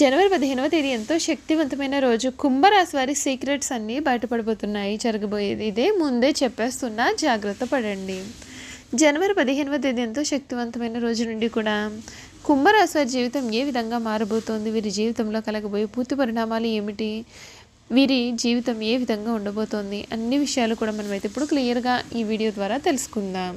జనవరి పదిహేనవ తేదీ ఎంతో శక్తివంతమైన రోజు. కుంభరాశి వారి సీక్రెట్స్ అన్నీ బయటపడబోతున్నాయి జరగబోయేది ఇదే. ముందే చెప్పేస్తున్నా జాగ్రత్త పడండి. జనవరి పదిహేనవ తేదీ ఎంతో శక్తివంతమైన రోజు నుండి కూడా కుంభరాశి వారి జీవితం ఏ విధంగా మారబోతోంది? వీరి జీవితంలో కలగబోయే పూర్తి పరిణామాలు ఏమిటి? వీరి జీవితం ఏ విధంగా ఉండబోతోంది? అన్ని విషయాలు కూడా మనమైతే ఇప్పుడు క్లియర్గా ఈ వీడియో ద్వారా తెలుసుకుందాం.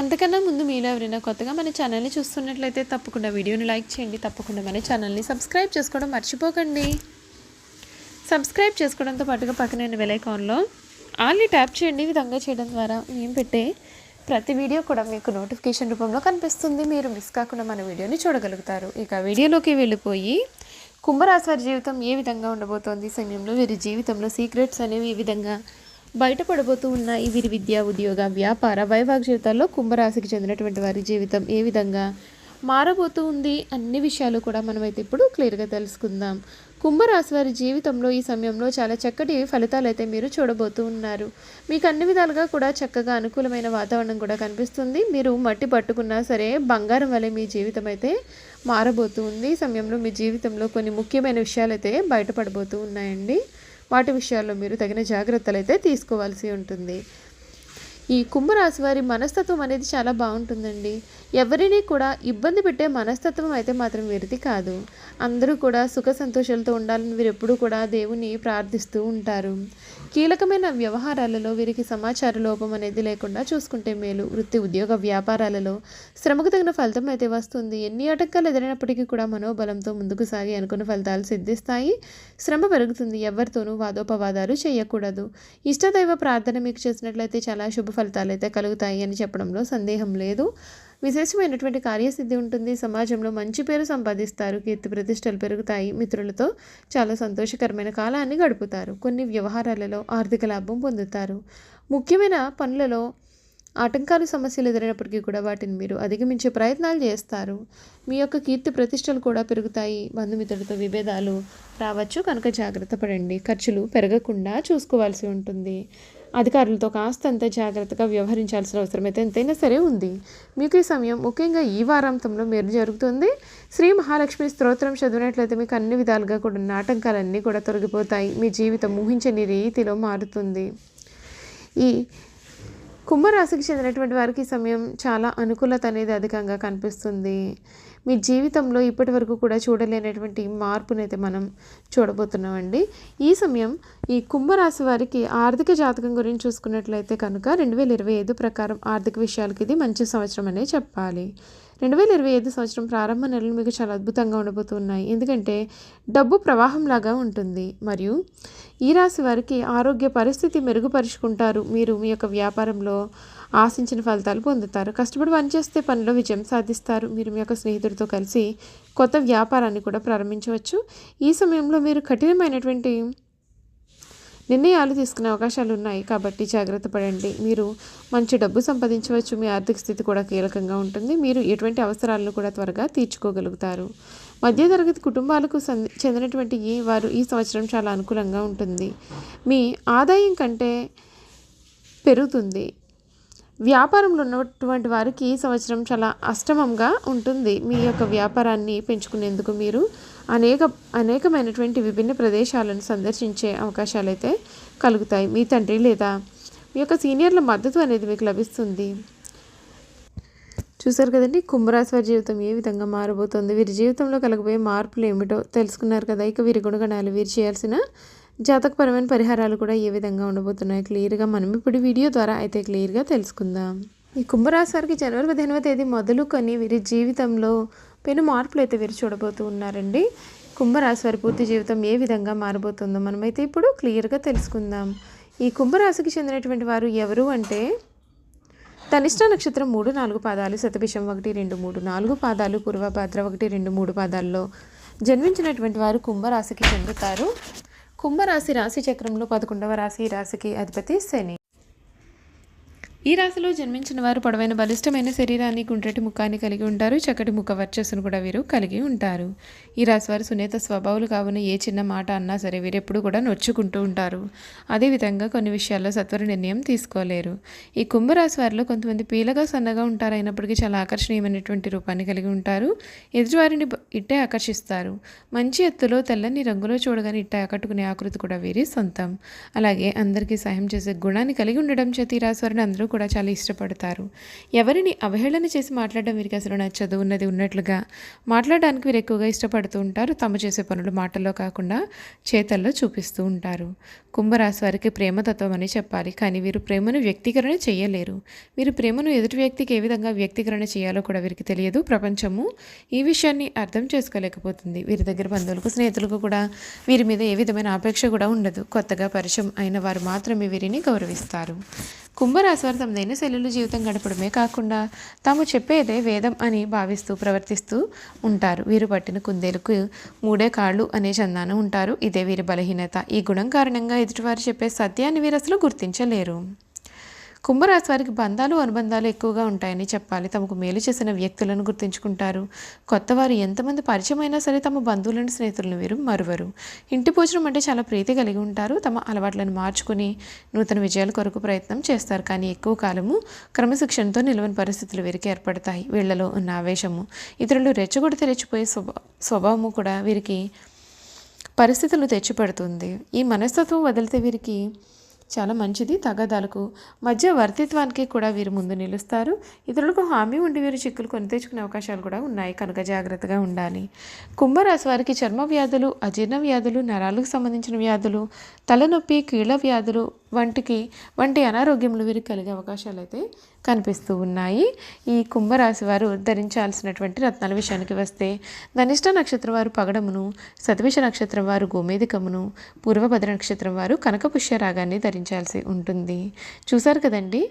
అంతకన్నా ముందు మీలో ఎవరైనా కొత్తగా మన ఛానల్ని చూస్తున్నట్లయితే తప్పకుండా వీడియోని లైక్ చేయండి. తప్పకుండా మన ఛానల్ని సబ్స్క్రైబ్ చేసుకోవడం మర్చిపోకండి. సబ్స్క్రైబ్ చేసుకోవడంతో పాటుగా పక్కన వెలైకాన్లో ఆల్ని ట్యాప్ చేయండి. ఈ విధంగా చేయడం ద్వారా మేము పెట్టే ప్రతి వీడియో కూడా మీకు నోటిఫికేషన్ రూపంలో కనిపిస్తుంది. మీరు మిస్ కాకుండా మన వీడియోని చూడగలుగుతారు. ఇక వీడియోలోకి వెళ్ళిపోయి కుంభరాశి వారి జీవితం ఏ విధంగా ఉండబోతోంది? సమయంలో వీరి జీవితంలో సీక్రెట్స్ అనేవి ఈ విధంగా బయటపడబోతూ ఉన్నాయి వీరి విద్య ఉద్యోగ వ్యాపార వైవాహిక జీవితాల్లో కుంభరాశికి చెందినటువంటి వారి జీవితం ఏ విధంగా మారబోతూ ఉంది అన్ని విషయాలు కూడా మనమైతే ఇప్పుడు క్లియర్గా తెలుసుకుందాం. కుంభరాశి వారి జీవితంలో ఈ సమయంలో చాలా చక్కటి ఫలితాలు అయితే మీరు చూడబోతూ ఉన్నారు. మీకు అన్ని విధాలుగా కూడా చక్కగా అనుకూలమైన వాతావరణం కూడా కనిపిస్తుంది. మీరు మట్టి పట్టుకున్నా సరే బంగారం వలె మీ జీవితం అయితే మారబోతూ ఉంది. ఈ సమయంలో మీ జీవితంలో కొన్ని ముఖ్యమైన విషయాలు అయితే బయటపడబోతూ ఉన్నాయండి. వాటి విషయాల్లో మీరు తగిన జాగ్రత్తలు అయితే తీసుకోవాల్సి ఉంటుంది. ఈ కుంభరాశి వారి మనస్తత్వం అనేది చాలా బాగుంటుందండి. ఎవరిని కూడా ఇబ్బంది పెట్టే మనస్తత్వం అయితే మాత్రం వీరిది కాదు. అందరూ కూడా సుఖ సంతోషాలతో ఉండాలని వీరు ఎప్పుడూ కూడా దేవుని ప్రార్థిస్తూ ఉంటారు. కీలకమైన వ్యవహారాలలో వీరికి సమాచార లోపం అనేది లేకుండా చూసుకుంటే మేలు. వృత్తి ఉద్యోగ వ్యాపారాలలో శ్రమకు తగిన ఫలితం అయితే వస్తుంది. ఎన్ని ఆటంకాలు ఎదురైనప్పటికీ కూడా మనోబలంతో ముందుకు సాగి అనుకున్న ఫలితాలు సిద్ధిస్తాయి. శ్రమ పెరుగుతుంది. ఎవరితోనూ వాదోపవాదాలు చేయకూడదు. ఇష్టదైవ ప్రార్థన మీకు చేసినట్లయితే చాలా శుభ ఫలితాలు అయితే కలుగుతాయి అని చెప్పడంలో సందేహం లేదు. విశేషమైనటువంటి కార్యసిద్ధి ఉంటుంది. సమాజంలో మంచి పేరు సంపాదిస్తారు. కీర్తి ప్రతిష్టలు పెరుగుతాయి. మిత్రులతో చాలా సంతోషకరమైన కాలాన్ని గడుపుతారు. కొన్ని వ్యవహారాలలో ఆర్థిక లాభం పొందుతారు. ముఖ్యమైన పనులలో ఆటంకాలు సమస్యలు ఎదురైనప్పటికీ కూడా వాటిని మీరు అధిగమించే ప్రయత్నాలు చేస్తారు. మీ యొక్క కీర్తి ప్రతిష్టలు కూడా పెరుగుతాయి. బంధుమిత్రులతో విభేదాలు రావచ్చు. కనుక జాగ్రత్త పడండి. ఖర్చులు పెరగకుండా చూసుకోవాల్సి ఉంటుంది. అధికారులతో కాస్తంత జాగ్రత్తగా వ్యవహరించాల్సిన అవసరం అయితే ఎంతైనా సరే ఉంది. మీకు ఈ సమయం ముఖ్యంగా ఈ వారాంతంలో మీరు జరుగుతుంది. శ్రీ మహాలక్ష్మి స్తోత్రం చదివినట్లయితే మీకు అన్ని విధాలుగా కూడా ఉన్న ఆటంకాలన్నీ కూడా తొలగిపోతాయి. మీ జీవితం ఊహించని రీతిలో మారుతుంది. ఈ కుంభరాశికి చెందినటువంటి వారికి సమయం చాలా అనుకూలత అనేది అధికంగా కనిపిస్తుంది. మీ జీవితంలో ఇప్పటి వరకు కూడా చూడలేనటువంటి మార్పునైతే మనం చూడబోతున్నామండి. ఈ సమయం ఈ కుంభరాశి వారికి ఆర్థిక జాతకం గురించి చూసుకున్నట్లయితే కనుక రెండు వేల ఇరవై ఐదు ప్రకారం ఆర్థిక విషయాలకి ఇది మంచి సంవత్సరం అనే చెప్పాలి. రెండు వేల ఇరవై ఐదు సంవత్సరం ప్రారంభ నెలలు మీకు చాలా అద్భుతంగా ఉండబోతున్నాయి. ఎందుకంటే డబ్బు ప్రవాహంలాగా ఉంటుంది. మరియు ఈ రాశి వారికి ఆరోగ్య పరిస్థితి మెరుగుపరుచుకుంటారు. మీరు మీ యొక్క వ్యాపారంలో ఆశించిన ఫలితాలు పొందుతారు. కష్టపడి పనిచేస్తే పనిలో విజయం సాధిస్తారు. మీరు మీ యొక్క స్నేహితుడితో కలిసి కొత్త వ్యాపారాన్ని కూడా ప్రారంభించవచ్చు. ఈ సమయంలో మీరు కఠినమైనటువంటి నిర్ణయాలు తీసుకునే అవకాశాలు ఉన్నాయి. కాబట్టి జాగ్రత్త పడండి. మీరు మంచి డబ్బు సంపాదించవచ్చు. మీ ఆర్థిక స్థితి కూడా కీలకంగా ఉంటుంది. మీరు ఎటువంటి అవసరాలను కూడా త్వరగా తీర్చుకోగలుగుతారు. మధ్యతరగతి కుటుంబాలకు చెందినటువంటి ఈ వారు ఈ సంవత్సరం చాలా అనుకూలంగా ఉంటుంది. మీ ఆదాయం కంటే పెరుగుతుంది. వ్యాపారంలో ఉన్నటువంటి వారికి ఈ సంవత్సరం చాలా అష్టమంగా ఉంటుంది. మీ యొక్క వ్యాపారాన్ని పెంచుకునేందుకు మీరు అనేక అనేకమైనటువంటి విభిన్న ప్రదేశాలను సందర్శించే అవకాశాలు అయితే కలుగుతాయి. మీ తండ్రి లేదా మీ యొక్క సీనియర్ల మద్దతు అనేది మీకు లభిస్తుంది. చూసారు కదండి కుంభరాశి వారి జీవితం ఏ విధంగా మారబోతుంది? వీరి జీవితంలో కలగబోయే మార్పులు ఏమిటో తెలుసుకున్నారు కదా. ఇక వీరి గుణగణాలు వీరు చేయాల్సిన జాతకపరమైన పరిహారాలు కూడా ఏ విధంగా ఉండబోతున్నాయి క్లియర్గా మనం ఇప్పుడు వీడియో ద్వారా అయితే క్లియర్గా తెలుసుకుందాం. ఈ కుంభరాశి వారికి జనవరి పదిహేనవ తేదీ మొదలుకొని వీరి జీవితంలో పెను మార్పులు అయితే వీరు చూడబోతూ ఉన్నారండి. కుంభరాశి వారి పూర్తి జీవితం ఏ విధంగా మారబోతుందో మనమైతే ఇప్పుడు క్లియర్గా తెలుసుకుందాం. ఈ కుంభరాశికి చెందినటువంటి వారు ఎవరు అంటే తనిష్ట నక్షత్రం మూడు నాలుగు పాదాలు శతభిషం ఒకటి రెండు మూడు నాలుగు పాదాలు పూర్వభద్ర ఒకటి రెండు మూడు పాదాల్లో జన్మించినటువంటి వారు కుంభరాశికి చెందుతారు. కుంభరాశి రాశి చక్రంలో పదకొండవ రాశి ఈ రాశికి అధిపతి శని. ఈ రాశిలో జన్మించిన వారు పొడవైన బలిష్టమైన శరీరాన్ని గుండ్రటి ముఖాన్ని కలిగి ఉంటారు. చక్కటి ముఖ వర్చస్సును కూడా వీరు కలిగి ఉంటారు. ఈ రాశి వారు సున్నిత స్వభావాలు కావున ఏ చిన్న మాట అన్నా సరే వీరు ఎప్పుడు కూడా నొచ్చుకుంటూ ఉంటారు. అదేవిధంగా కొన్ని విషయాల్లో సత్వర నిర్ణయం తీసుకోలేరు. ఈ కుంభరాశి వారిలో కొంతమంది పీలగా సన్నగా ఉంటారు అయినప్పటికీ చాలా ఆకర్షణీయమైనటువంటి రూపాన్ని కలిగి ఉంటారు. ఎదుటివారిని ఇట్టే ఆకర్షిస్తారు. మంచి ఎత్తులో తెల్లని రంగులో చూడగానే ఇట్టే ఆకట్టుకునే ఆకృతి కూడా వీరి సొంతం. అలాగే అందరికీ సహాయం చేసే గుణాన్ని కలిగి ఉండడం చేత ఈ రాశి వారిని అందరూ కూడా చాలా ఇష్టపడతారు. ఎవరిని అవహేళన చేసి మాట్లాడడం వీరికి అసలు నచ్చదు. ఉన్నది ఉన్నట్లుగా మాట్లాడడానికి వీరు ఎక్కువగా ఇష్టపడుతూ ఉంటారు. తమ చేసే పనులు మాటల్లో కాకుండా చేతల్లో చూపిస్తూ ఉంటారు. కుంభరాశి వారికి ప్రేమతత్వం అని చెప్పాలి. కానీ వీరు ప్రేమను వ్యక్తీకరణ చేయలేరు. వీరు ప్రేమను ఎదుటి వ్యక్తికి ఏ విధంగా వ్యక్తీకరణ చేయాలో కూడా వీరికి తెలియదు. ప్రపంచము ఈ విషయాన్ని అర్థం చేసుకోలేకపోతుంది. వీరి దగ్గర బంధువులకు స్నేహితులకు కూడా వీరి మీద ఏ విధమైన ఆపేక్ష కూడా ఉండదు. కొత్తగా పరిచయం అయిన వారు మాత్రమే వీరిని గౌరవిస్తారు. కుంభరాశి వారు తమదైన శైలిలో జీవితం గడపడమే కాకుండా తాము చెప్పేదే వేదం అని భావిస్తూ ప్రవర్తిస్తూ ఉంటారు. వీరు పట్టిన కుందేలకు మూడే కాళ్ళు అనే చందాన ఉంటారు. ఇదే వీరి బలహీనత. ఈ గుణం కారణంగా ఎదుటివారు చెప్పే సత్యాన్ని వీరు అసలు గుర్తించలేరు. కుంభరాశి వారికి బంధాలు అనుబంధాలు ఎక్కువగా ఉంటాయని చెప్పాలి. తమకు మేలు చేసిన వ్యక్తులను గుర్తించుకుంటారు. కొత్త వారు ఎంతమంది పరిచయమైనా సరే తమ బంధువులను స్నేహితులను వీరు మరువరు. ఇంటి భోజనం అంటే చాలా ప్రీతి కలిగి ఉంటారు. తమ అలవాట్లను మార్చుకుని నూతన విజయాల కొరకు ప్రయత్నం చేస్తారు. కానీ ఎక్కువ కాలము క్రమశిక్షణతో నిలవని పరిస్థితులు వీరికి ఏర్పడతాయి. వీళ్ళలో ఉన్న ఆవేశము ఇతరులు రెచ్చగొడితే రెచ్చిపోయే స్వభా స్వభావము కూడా వీరికి పరిస్థితులు తెచ్చిపెడుతుంది. ఈ మనస్తత్వం వదిలితే వీరికి చాలా మంచిది తగదాలకు మధ్య వర్తిత్వానికి కూడా వీరు ముందు నిలుస్తారు. ఇతరులకు హామీ ఉండి వీరు చిక్కులు కొని తెచ్చుకునే అవకాశాలు కూడా ఉన్నాయి. కనుక జాగ్రత్తగా ఉండాలి. కుంభరాశి వారికి చర్మ వ్యాధులు అజీర్ణ వ్యాధులు నరాలకు సంబంధించిన వ్యాధులు తలనొప్పి కీళ్ళ వ్యాధులు వంటికి వంటి అనారోగ్యములు వీరికి కలిగే అవకాశాలు అయితే కనిపిస్తూ ఉన్నాయి. ఈ కుంభరాశి వారు ధరించాల్సినటువంటి రత్నాల విషయానికి వస్తే ధనిష్ట నక్షత్రం వారు పగడమును సతవిష నక్షత్రం వారు గోమేధికమును పూర్వభద్ర నక్షత్రం వారు కనకపుష్య రాగాన్ని ధరించాల్సి ఉంటుంది. చూశారు కదండి?